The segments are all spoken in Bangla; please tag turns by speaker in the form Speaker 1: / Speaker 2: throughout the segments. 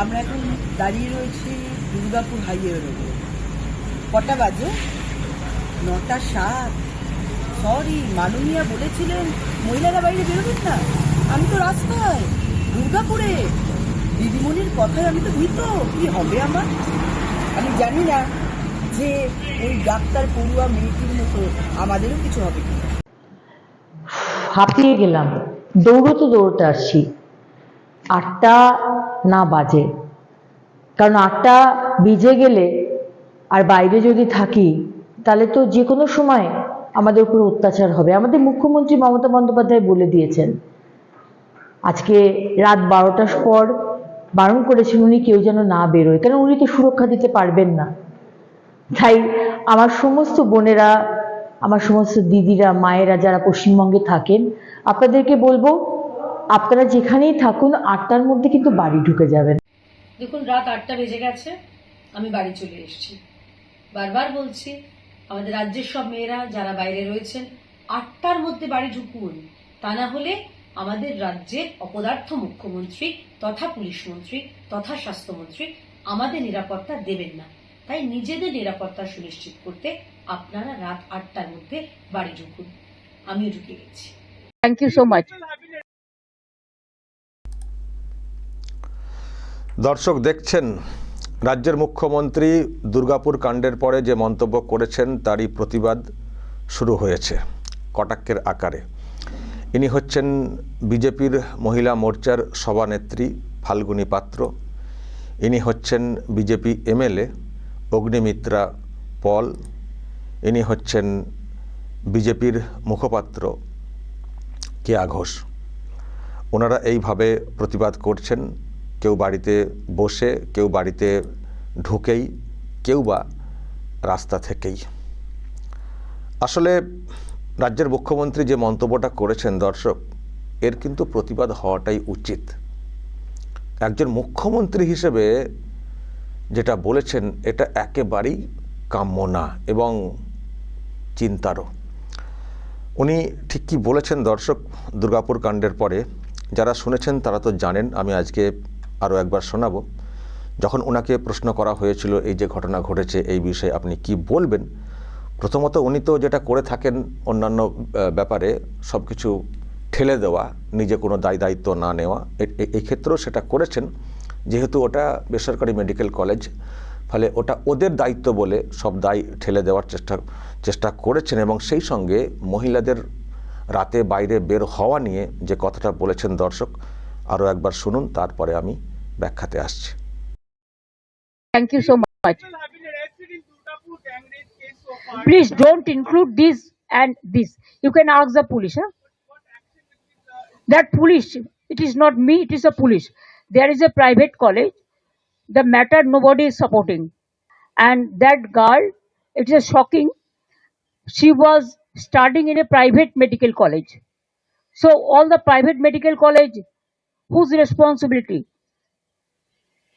Speaker 1: আমরা এখন দাঁড়িয়ে রয়েছি দুর্গাপুর হাইওয়ের ওপর কটা বাজে? নটা সাত। সরি মাননীয়া বলেছিলেন, মহিলারা বাইরে বেরোবেন না। আমি তো রাস্তায়, দুর্গাপুরে। দিদিমণির কথায় আমি তো ভীত। কি হবে আমার? আমি জানি না যে ওই ডাক্তার পড়ুয়া মেয়েটির মতো আমাদেরও কিছু হবে কি
Speaker 2: হাঁপিয়ে গেলাম দৌড়তে দৌড়তে আসছি। আটটা না বাজে। কারণ আটটা বেজে গেলে আর বাইরে যদি থাকি, তাহলে তো যে কোনো সময় আমাদের উপর অত্যাচার হবে। আমাদের মুখ্যমন্ত্রী মমতা বন্দ্যোপাধ্যায় বলে দিয়েছেন, আজকে রাত বারোটার পর বারণ করেছেন উনি কেউ যেন না বেরোয়। কারণ উনি তো সুরক্ষা দিতে পারবেন না। তাই আমার সমস্ত বোনেরা, আমার সমস্ত দিদিরা, মায়েরা যারা পশ্চিমবঙ্গে থাকেন, আপনাদেরকে বলব আপনারা যেখানেই থাকুন আটটার মধ্যে কিন্তু বাড়ি ঢুকে যাবেন।
Speaker 3: দেখুন রাত আটটা বেজে গেছে আমি বাড়ি চলে এসেছি। বারবার বলছি আমাদের রাজ্যের সব মেয়েরা যারা বাইরে রয়েছেন আটটার মধ্যে বাড়ি ঢুকুন। তা না হলে আমাদের রাজ্যের অপদার্থ মুখ্যমন্ত্রী তথা পুলিশ মন্ত্রী তথা স্বাস্থ্যমন্ত্রী আমাদের নিরাপত্তা দেবেন না। তাই নিজেদের নিরাপত্তা সুনিশ্চিত করতে আপনারা রাত আটটার মধ্যে বাড়ি ঢুকুন। আমিও ঢুকে গেছি।
Speaker 2: থ্যাংক ইউ সো মাচ
Speaker 4: দর্শক, দেখছেন, রাজ্যের মুখ্যমন্ত্রী দুর্গাপুর কাণ্ডের পরে যে মন্তব্য করেছেন, তারই প্রতিবাদ শুরু হয়েছে কটাক্ষের আকারে। ইনি হচ্ছেন বিজেপির মহিলা মোর্চার সভানেত্রী ফাল্গুনী পাত্র। ইনি হচ্ছেন বিজেপি এমএলএ অগ্নিমিত্রা পল। ইনি হচ্ছেন বিজেপির মুখপাত্র কেয়া ঘোষ। ওনারা এইভাবে প্রতিবাদ করছেন। কেউ বাড়িতে বসে, কেউ বাড়িতে ঢুকেই, কেউ বা রাস্তা থেকেই। আসলে রাজ্যের মুখ্যমন্ত্রী যে মন্তব্যটা করেছেন দর্শক, এর কিন্তু প্রতিবাদ হওয়াটাই উচিত। একজন মুখ্যমন্ত্রী হিসেবে যেটা বলেছেন, এটা একেবারেই কাম্য না এবং চিন্তারও। উনি ঠিক কী বলেছেন দর্শক, দুর্গাপুর কাণ্ডের পরে? যারা শুনেছেন তারা তো জানেন, আমি আজকে আরও একবার শোনাবো। যখন ওনাকে প্রশ্ন করা হয়েছিল এই যে ঘটনা ঘটেছে, এই বিষয়ে আপনি কি বলবেন? প্রথমত উনি তো যেটা করে থাকেন অন্যান্য ব্যাপারে সব কিছু ঠেলে দেওয়া, নিজে কোনো দায় দায়িত্ব না নেওয়া। এই ক্ষেত্রেও সেটা করেছেন। যেহেতু ওটা বেসরকারি মেডিকেল কলেজ, ফলে ওটা ওদের দায়িত্ব বলে সব দায় ঠেলে দেওয়ার চেষ্টা চেষ্টা করেছেন এবং সেই সঙ্গে মহিলাদের রাতে বাইরে বের হওয়া নিয়ে যে কথাটা বলেছেন দর্শক, আরও একবার শুনুন, তারপরে আমি ব্যাখ্যাতে আসছি
Speaker 2: thank you so much Please don't include this and this. You can ask the police. Huh? That police, it is not me, it is a police. There is a private college. The matter nobody is supporting. And that girl, it is shocking. She was studying in a private medical college. So all the private medical college, whose responsibility?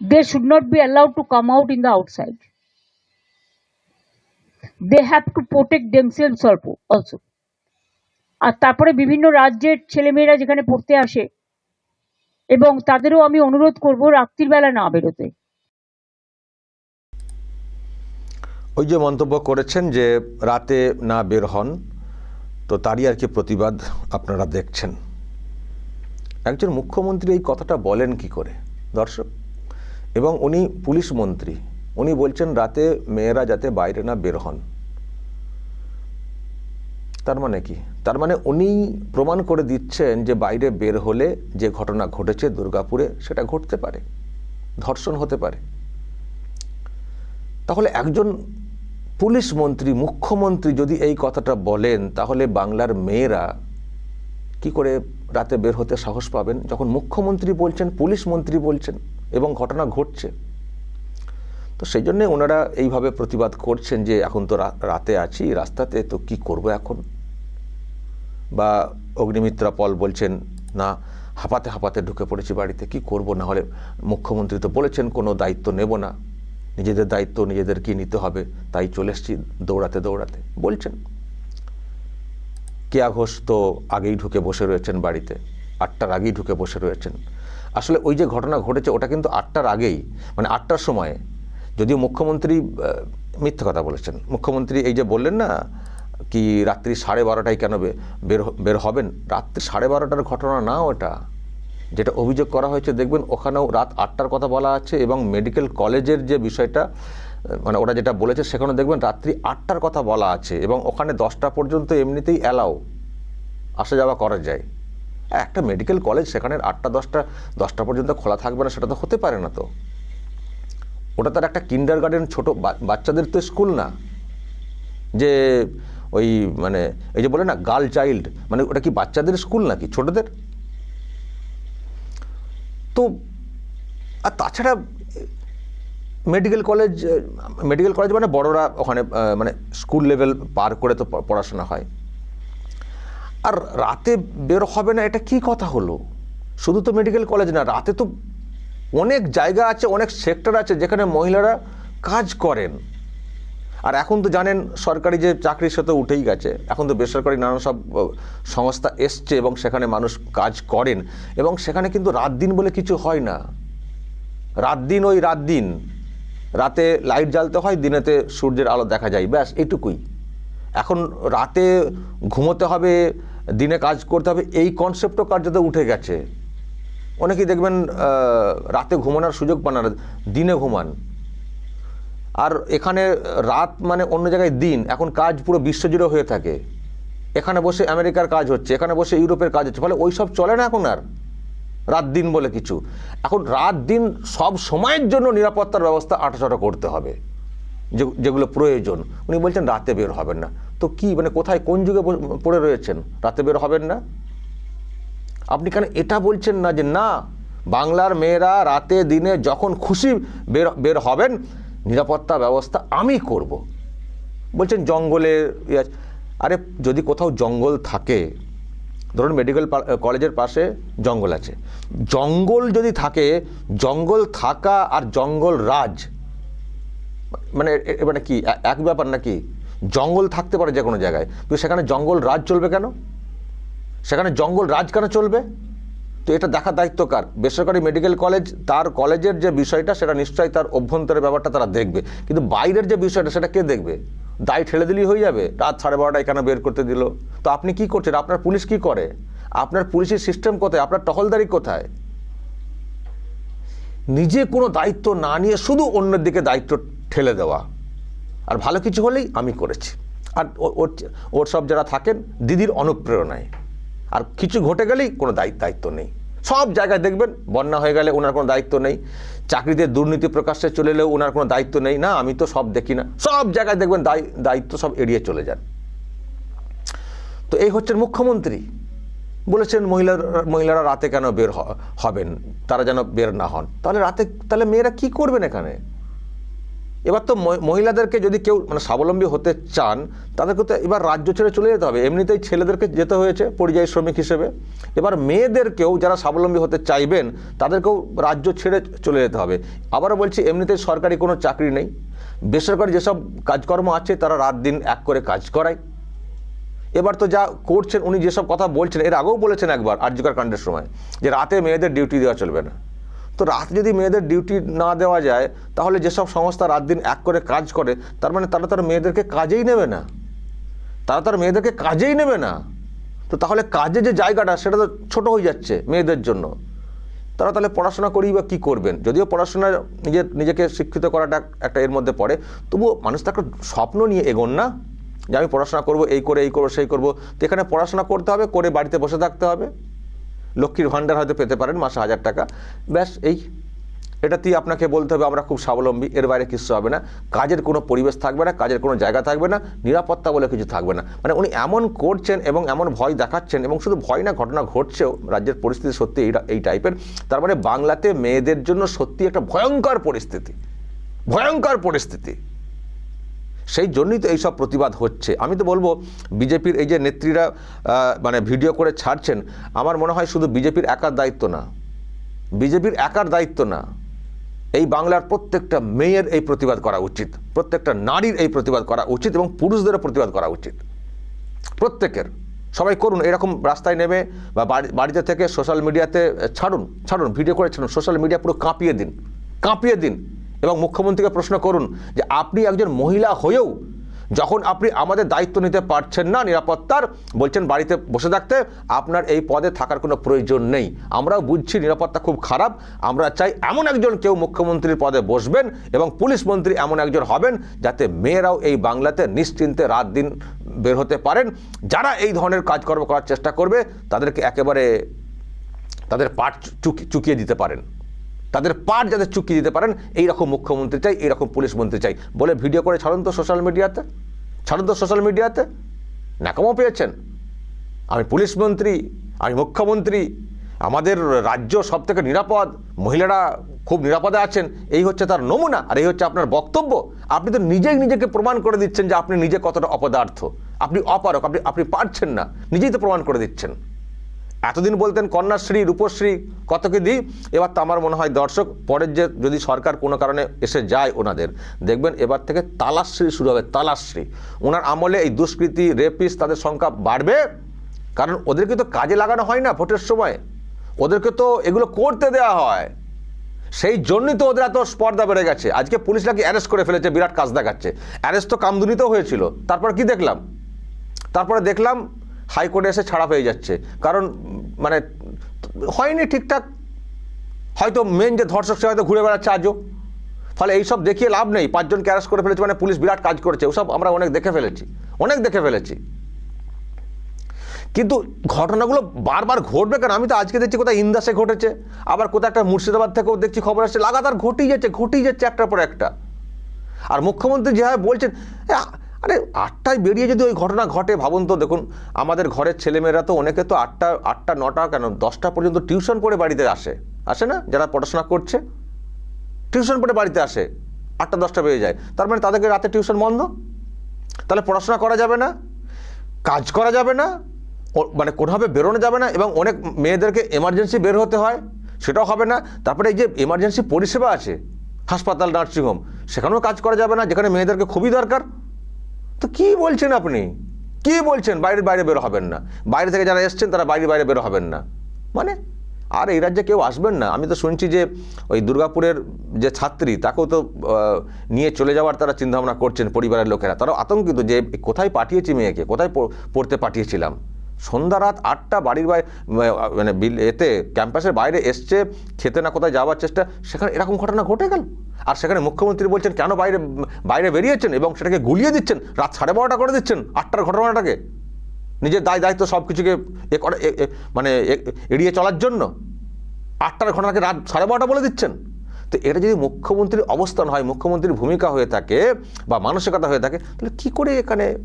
Speaker 2: they should not be allowed to come out in the outside. They have to protect themselves also আর তারপরে বিভিন্ন রাজ্যের ছেলেমেয়েরা যেখানে পড়তে আসে, এবং তাদেরও আমি অনুরোধ করব রাত্রির বেলা না বেরোতে।
Speaker 4: ওই যে মন্তব্য করেছেন যে রাতে না বের হন, তো তারই আর কি প্রতিবাদ আপনারা দেখছেন। একজন মুখ্যমন্ত্রী এই কথাটা বলেন কি করে? দর্শক এবং উনি পুলিশ মন্ত্রী। উনি বলছেন, রাতে মেয়েরা যাতে বাইরে না বের হন। তার মানে কি? তার মানে উনি প্রমাণ করে দিচ্ছেন যে বাইরে বের হলে যে ঘটনা ঘটেছে দুর্গাপুরে, সেটা ঘটতে পারে, ধর্ষণ হতে পারে। তাহলে একজন পুলিশ মন্ত্রী, মুখ্যমন্ত্রী যদি এই কথাটা বলেন, তাহলে বাংলার মেয়েরা কি করে রাতে বের হতে সাহস পাবেন? যখন মুখ্যমন্ত্রী বলছেন, পুলিশ মন্ত্রী বলছেন এবং ঘটনা ঘটছে। তো সেই জন্যে ওনারা এইভাবে প্রতিবাদ করছেন যে, এখন তো রাতে আছি, রাস্তাতে, তো কি করব এখন? বা অগ্নিমিত্রা পল বলছেন, না, হাঁপাতে হাঁপাতে ঢুকে পড়েছি বাড়িতে, কি করব? না হলে মুখ্যমন্ত্রী তো বলেছেন, কোনো দায়িত্ব নেব না। নিজেদের দায়িত্ব নিজেদেরকেই নিতে হবে? তাই চলে এসেছি দৌড়াতে দৌড়াতে। বলছেন। কেয়া ঘোষ তো আগেই ঢুকে বসে রয়েছেন বাড়িতে, আটটার আগেই ঢুকে বসে রয়েছেন। আসলে ওই যে ঘটনা ঘটেছে, ওটা কিন্তু আটটার আগেই মানে আটটার সময়। যদিও মুখ্যমন্ত্রী মিথ্যে কথা বলেছেন। মুখ্যমন্ত্রী এই যে বললেন না, কি রাত্রি সাড়ে বারোটায় কেন বের বের হবেন? রাত্রি সাড়ে বারোটার ঘটনা না ওটা। যেটা অভিযোগ করা হয়েছে, দেখবেন ওখানেও রাত আটটার কথা বলা আছে এবং মেডিকেল কলেজের যে বিষয়টা মানে ওরা যেটা বলেছে সেখানে দেখবেন রাত্রি আটটার কথা বলা আছে এবং ওখানে দশটা পর্যন্ত এমনিতেই অ্যালাও আসা যাওয়া করা যায়। একটা মেডিকেল কলেজ সেখানে আটটা, দশটা দশটা পর্যন্ত খোলা থাকবে না, সেটা তো হতে পারে না তো। ওটা তার একটা কিন্ডার গার্ডেন ছোটো বাচ্চাদের তো স্কুল না। যে ওই মানে এই যে বলে না গার্ল চাইল্ড মানে ওটা কি বাচ্চাদের স্কুল নাকি, ছোটদের? তো, আর তাছাড়া মেডিকেল কলেজ মেডিকেল কলেজ মানে বড়রা ওখানে মানে স্কুল লেভেল পার করে তো পড়াশোনা হয়। আর রাতে বের হবে না, এটা কি কথা হলো? শুধু তো মেডিকেল কলেজ না, রাতে তো অনেক জায়গা আছে, অনেক সেক্টর আছে যেখানে মহিলারা কাজ করেন। আর এখন তো জানেন সরকারি যে চাকরির সে তো উঠেই গেছে। এখন তো বেসরকারি নানান সব সংস্থা এসছে এবং সেখানে মানুষ কাজ করেন। এবং সেখানে কিন্তু রাত দিন বলে কিছু হয় না। রাত দিন ওই রাত দিন। রাতে লাইট জ্বালতে হয়, দিনেতে সূর্যের আলো দেখা যায়। ব্যাস এইটুকুই এখন রাতে ঘুমোতে হবে, দিনে কাজ করতে হবে, এই কনসেপ্টও কার্যত উঠে গেছে। অনেকেই দেখবেন রাতে ঘুমানোর সুযোগ পান না, দিনে ঘুমান। আর এখানে রাত মানে অন্য জায়গায় দিন, এখন কাজ পুরো বিশ্বজুড়ে হয়ে থাকে। এখানে বসে আমেরিকার কাজ হচ্ছে, এখানে বসে ইউরোপের কাজ হচ্ছে, ফলে ওই সব চলে না এখন আর। রাত দিন বলে কিছু। এখন রাত দিন সব সময়ের জন্য নিরাপত্তার ব্যবস্থা আটাচটা করতে হবে। যেগুলো প্রয়োজন। উনি বলছেন, রাতে বের হবেন না। তো কি মানে কোথায়, কোন যুগে পড়ে রয়েছেন? রাতে বের হবেন না? আপনি কেন এটা বলছেন না যে, না, বাংলার মেয়েরা রাতে দিনে যখন খুশি বের বের হবেন, নিরাপত্তা ব্যবস্থা আমি করব। বলছেন, জঙ্গলে আরে, যদি কোথাও জঙ্গল থাকে, ধরুন মেডিকেল কলেজের পাশে জঙ্গল আছে। জঙ্গল যদি থাকে, জঙ্গল থাকা আর জঙ্গল রাজ মানে মানে কি এক ব্যাপার নাকি? জঙ্গল থাকতে পারে যে কোনো জায়গায়। কিন্তু সেখানে জঙ্গল রাজ চলবে কেন? সেখানে জঙ্গল রাজ কেন চলবে? তো এটা দেখার দায়িত্ব কার? বেসরকারি মেডিকেল কলেজ, তার কলেজের যে বিষয়টা, সেটা নিশ্চয়ই তার অভ্যন্তরের ব্যাপারটা তারা দেখবে। কিন্তু বাইরের যে বিষয়টা, সেটা কে দেখবে? দায় ঠেলে দিলেই হয়ে যাবে। রাত সাড়ে বারোটায় কেন বের করতে দিল? তো আপনি কি করছেন? আপনার পুলিশ কি করে? আপনার পুলিশের সিস্টেম কোথায়? আপনার টহলদারি কোথায়? নিজে কোনো দায়িত্ব না নিয়ে শুধু অন্যের দিকে দায়িত্ব ঠেলে দেওয়া। আর ভালো কিছু হলেই আমি করেছি। আর ওর ওর সব যারা থাকেন, দিদির অনুপ্রেরণায়। আর কিছু ঘটে গেলেই কোনো দায়িত্ব দায়িত্ব নেই। সব জায়গায় দেখবেন, বন্যা হয়ে গেলে ওনার কোনো দায়িত্ব নেই। চাকরিতে দুর্নীতি প্রকাশ্যে চলে এলেও ওনার কোনো দায়িত্ব নেই। না, আমি তো সব দেখি না। সব জায়গায় দেখবেন দায়, দায়িত্ব সব এড়িয়ে চলে যান। তো এই হচ্ছেন মুখ্যমন্ত্রী। বলেছেন মহিলা মহিলারা রাতে কেন বের হবেন? তারা যেন বের না হন। তাহলে রাতে, তাহলে মেয়েরা কি করবেন এখানে? এবার তো মহি- মহিলাদেরকে যদি কেউ মানে স্বাবলম্বী হতে চান, তাদেরকে তো এবার রাজ্য ছেড়ে চলে যেতে হবে। এমনিতেই ছেলেদেরকে যেতে হয়েছে পরিযায়ী শ্রমিক হিসেবে। এবার মেয়েদেরকেও যারা স্বাবলম্বী হতে চাইবেন, তাদেরকেও রাজ্য ছেড়ে চলে যেতে হবে। আবারও বলছি, এমনিতেই সরকারি কোনো চাকরি নেই। বেসরকারি যেসব কাজকর্ম আছে, তারা রাত দিন এক করে কাজ করায়। এবার তো যা করছেন, উনি যেসব কথা বলছেন, এর আগেও বলেছেন একবার আর্যকার কাণ্ডের সময়, যে রাতে মেয়েদের ডিউটি দেওয়া চলবে না। তো রাত যদি মেয়েদের ডিউটি না দেওয়া যায়, তাহলে যেসব সংস্থা রাত দিন এক করে কাজ করে, তার মানে তারা তার মেয়েদেরকে কাজেই নেবে না। তারা তার মেয়েদেরকে কাজেই নেবে না। তো তাহলে কাজে যে জায়গাটা, সেটা তো ছোটো হয়ে যাচ্ছে মেয়েদের জন্য। তারা তাহলে পড়াশোনা করেই বা কী করবেন? যদিও পড়াশোনা নিজের নিজেকে শিক্ষিত করাটা একটা এর মধ্যে পড়ে, তবুও মানুষ তো একটা স্বপ্ন নিয়ে এগোন না। যে আমি পড়াশোনা করব, এই করে, এই করব, সেই করব। তো এখানে পড়াশোনা করতে হবে, করে বাড়িতে বসে থাকতে হবে। লক্ষ্মীর ভাণ্ডার হয়তো পেতে পারেন, মাসে হাজার টাকা। ব্যাস, এই এটাতেই আপনাকে বলতে হবে, আমরা খুব স্বাবলম্বী, এর বাইরে কিছু হবে না। কাজের কোনো পরিবেশ থাকবে না, কাজের কোনো জায়গা থাকবে না, নিরাপত্তা বলে কিছু থাকবে না। মানে উনি এমন করছেন এবং এমন ভয় দেখাচ্ছেন এবং শুধু ভয় না, ঘটনা ঘটছেও, রাজ্যের পরিস্থিতি সত্যি এই এই টাইপের তার মানে বাংলাতে মেয়েদের জন্য সত্যি একটা ভয়ঙ্কর পরিস্থিতি। ভয়ঙ্কর পরিস্থিতি। সেই জন্যই তো এইসব প্রতিবাদ হচ্ছে। আমি তো বলব, বিজেপির এই যে নেত্রীরা মানে ভিডিও করে ছাড়ছেন, আমার মনে হয় শুধু বিজেপির একার দায়িত্ব না। বিজেপির একার দায়িত্ব না, এই বাংলার প্রত্যেকটা মেয়ের এই প্রতিবাদ করা উচিত, প্রত্যেকটা নারীর এই প্রতিবাদ করা উচিত এবং পুরুষদেরও প্রতিবাদ করা উচিত। প্রত্যেকের, সবাই করুন, এরকম রাস্তায় নেমে বা বাড়িতে থেকে সোশ্যাল মিডিয়াতে ছাড়ুন ছাড়ুন ভিডিও করে ছাড়ুন সোশ্যাল মিডিয়া পুরো কাঁপিয়ে দিন কাঁপিয়ে দিন। এবং মুখ্যমন্ত্রীকে প্রশ্ন করুন যে আপনি একজন মহিলা হয়েও যখন আপনি আমাদের দায়িত্ব নিতে পারছেন না নিরাপত্তার, বলছেন বাড়িতে বসে থাকতে, আপনার এই পদে থাকার কোনো প্রয়োজন নেই। আমরাও বুঝছি নিরাপত্তা খুব খারাপ। আমরা চাই এমন একজন কেউ মুখ্যমন্ত্রীর পদে বসবেন এবং পুলিশ মন্ত্রী এমন একজন হবেন যাতে মেয়েরাও এই বাংলাতে নিশ্চিন্তে রাত দিন বের হতে পারেন। যারা এই ধরনের কাজকর্ম করার চেষ্টা করবে, তাদেরকে একেবারে তাদের চুকি, চুকিয়ে দিতে পারেন। তাদের পাট যাতে চুক্তি দিতে পারেন এই রকম মুখ্যমন্ত্রী চাই এই রকম পুলিশ মন্ত্রী চাই। বলে ভিডিও করে ছাড়ুন তো সোশ্যাল মিডিয়াতে ছাড়ুন তো সোশ্যাল মিডিয়াতে ন্যাকামও পেয়েছেন। আমি পুলিশ মন্ত্রী, আমি মুখ্যমন্ত্রী, আমাদের রাজ্য সব থেকে নিরাপদ, মহিলারা খুব নিরাপদে আছেন, এই হচ্ছে তার নমুনা আর এই হচ্ছে আপনার বক্তব্য। আপনি তো নিজেই নিজেকে প্রমাণ করে দিচ্ছেন যে আপনি নিজে কতটা অপদার্থ। আপনি অপারক, আপনি আপনি পারছেন না, নিজেই তো প্রমাণ করে দিচ্ছেন। এতদিন বলতেন, কন্যাশ্রী, রূপশ্রী, কত কি দিই? এবার তো আমার মনে হয় দর্শক, পরের যে যদি সরকার কোনো কারণে এসে যায় ওনাদের, দেখবেন এবার থেকে তালাশ্রী শুরু হবে, তালাশ্রী। ওনার আমলে এই দুষ্কৃতি রেপিস তাদের সংখ্যা বাড়বে? কারণ ওদেরকে তো কাজে লাগানো হয় না ভোটের সময়। ওদেরকে তো এগুলো করতে দেওয়া হয়। সেই জন্যই তো ওদের এত স্পর্ধা বেড়ে গেছে। আজকে পুলিশ নাকি অ্যারেস্ট করে ফেলেছে, বিরাট কাজ দেখাচ্ছে। অ্যারেস্ট তো কামদুনিতেও হয়েছিল। তারপর কি দেখলাম? তারপরে দেখলাম হাইকোর্টে এসে ছাড়া পেয়ে যাচ্ছে। কারণ মানে হয়নি ঠিকঠাক। হয়তো মেন যে ধর্ষক, সে হয়তো ঘুরে বেড়াচ্ছে আজও। ফলে এইসব দেখিয়ে লাভ নেই। পাঁচজনকে অ্যারেস্ট করে ফেলেছে মানে পুলিশ বিরাট কাজ করেছে। ওসব আমরা অনেক দেখে ফেলেছি। অনেক দেখে ফেলেছি। কিন্তু ঘটনাগুলো বারবার ঘটবে কেন? আমি তো আজকে দেখছি কোথায় ইন্দাসে ঘটেছে। আবার কোথাও একটা মুর্শিদাবাদ থেকেও দেখছি খবর আসছে। লাগাতার ঘটেই যাচ্ছে ঘটেই যাচ্ছে একটার পর একটা। আর মুখ্যমন্ত্রী যেভাবে বলছেন আরে আটটায় বেরিয়ে যদি ওই ঘটনা ঘটে, ভাবুন তো, দেখুন, আমাদের ঘরের ছেলেমেয়েরা তো অনেকে তো আটটা আটটা, নটা, কেন, দশটা পর্যন্ত টিউশন পড়ে বাড়িতে আসে। আসে না? যারা পড়াশোনা করছে, টিউশন পড়ে বাড়িতে আসে, আটটা, দশটা বেজে যায়। তার মানে তাদেরকে রাতে টিউশন বন্ধ? তাহলে পড়াশোনা করা যাবে না, কাজ করা যাবে না মানে কোনোভাবে বেরোনো যাবে না, এবং অনেক মেয়েদেরকে এমার্জেন্সি বের হতে হয়, সেটাও হবে না। তারপরে এই যে এমার্জেন্সি পরিষেবা আছে, হাসপাতাল নার্সিংহোম সেখানেও কাজ করা যাবে না, যেখানে মেয়েদেরকে খুবই দরকার। তো কি বলছেন আপনি? কি বলছেন? বাইরের বাইরে বের হবেন না। বাইরে থেকে যারা এসছেন, তারা বাইরে বাইরে বের হবেন না। মানে? আর এই রাজ্যে কেউ আসবেন না। আমি তো শুনছি যে ওই দুর্গাপুরের যে ছাত্রী, তাকেও তো নিয়ে চলে যাওয়ার তারা চিন্তাভাবনা করছেন পরিবারের লোকেরা। তারাও আতঙ্কিত যে কোথায় পাঠিয়েছি মেয়েকে, কোথায় পড়তে পাঠিয়েছিলাম। সন্ধ্যা রাত আটটা বাড়ির বাইরে মানে বিল- এতে ক্যাম্পাসের বাইরে এসছে, খেতে না কোথায় যাওয়ার চেষ্টা, সেখানে এরকম ঘটনা ঘটে গেল। আর সেখানে মুখ্যমন্ত্রী বলছেন, কেন বাইরে বাইরে বেরিয়েছেন এবং সেটাকে গুলিয়ে দিচ্ছেন? রাত সাড়ে বারোটা করে দিচ্ছেন আটটার ঘটনাটাকে। নিজের দায় দায়িত্ব সব কিছুকে এ করে মানে এড়িয়ে চলার জন্য। আটটার ঘটনাকে রাত সাড়ে বারোটা বলে দিচ্ছেন। তো এটা যদি মুখ্যমন্ত্রীর অবস্থান হয়, মুখ্যমন্ত্রীর ভূমিকা হয়ে থাকে বা মানসিকতা হয়ে থাকে, তাহলে কী করে এখানে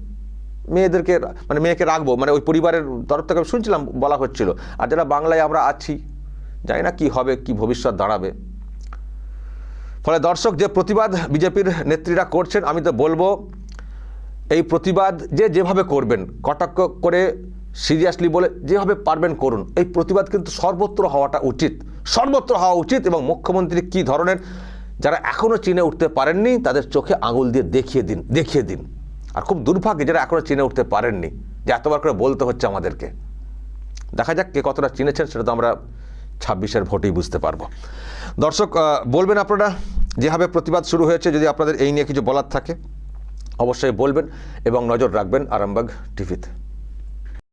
Speaker 4: মেয়েদেরকে মানে মেয়েকে রাখব মানে ওই পরিবারের তরফ থেকে শুনছিলাম বলা হচ্ছিল। আর যারা বাংলায় আমরা আছি, জানি না কী হবে, কি ভবিষ্যৎ দাঁড়াবে। ফলে দর্শক, যে প্রতিবাদ বিজেপির নেত্রীরা করছেন, আমি তো বলব, এই প্রতিবাদ যে যেভাবে করবেন, কটাক্ষ করে সিরিয়াসলি বলে যেভাবে পারবেন করুন, এই প্রতিবাদ কিন্তু সর্বত্র হওয়াটা উচিত। সর্বত্র হওয়া উচিত এবং মুখ্যমন্ত্রী কী ধরনের, যারা এখনও চিনে উঠতে পারেননি, তাদের চোখে আঙুল দিয়ে দেখিয়ে দিন দেখিয়ে দিন। আর খুব দুর্ভাগ্য যারা এখনও চিনে উঠতে পারেননি যে এতবার করে বলতে হচ্ছে আমাদেরকে। দেখা যাক কে কতটা চিনেছেন, সেটা তো আমরা ছাব্বিশের ভোটেই বুঝতে পারব। দর্শক বলবেন আপনারা, যেভাবে প্রতিবাদ শুরু হয়েছে, যদি আপনাদের এই নিয়ে কিছু বলার থাকে, অবশ্যই বলবেন এবং নজর রাখবেন আরামবাগ টিভিতে।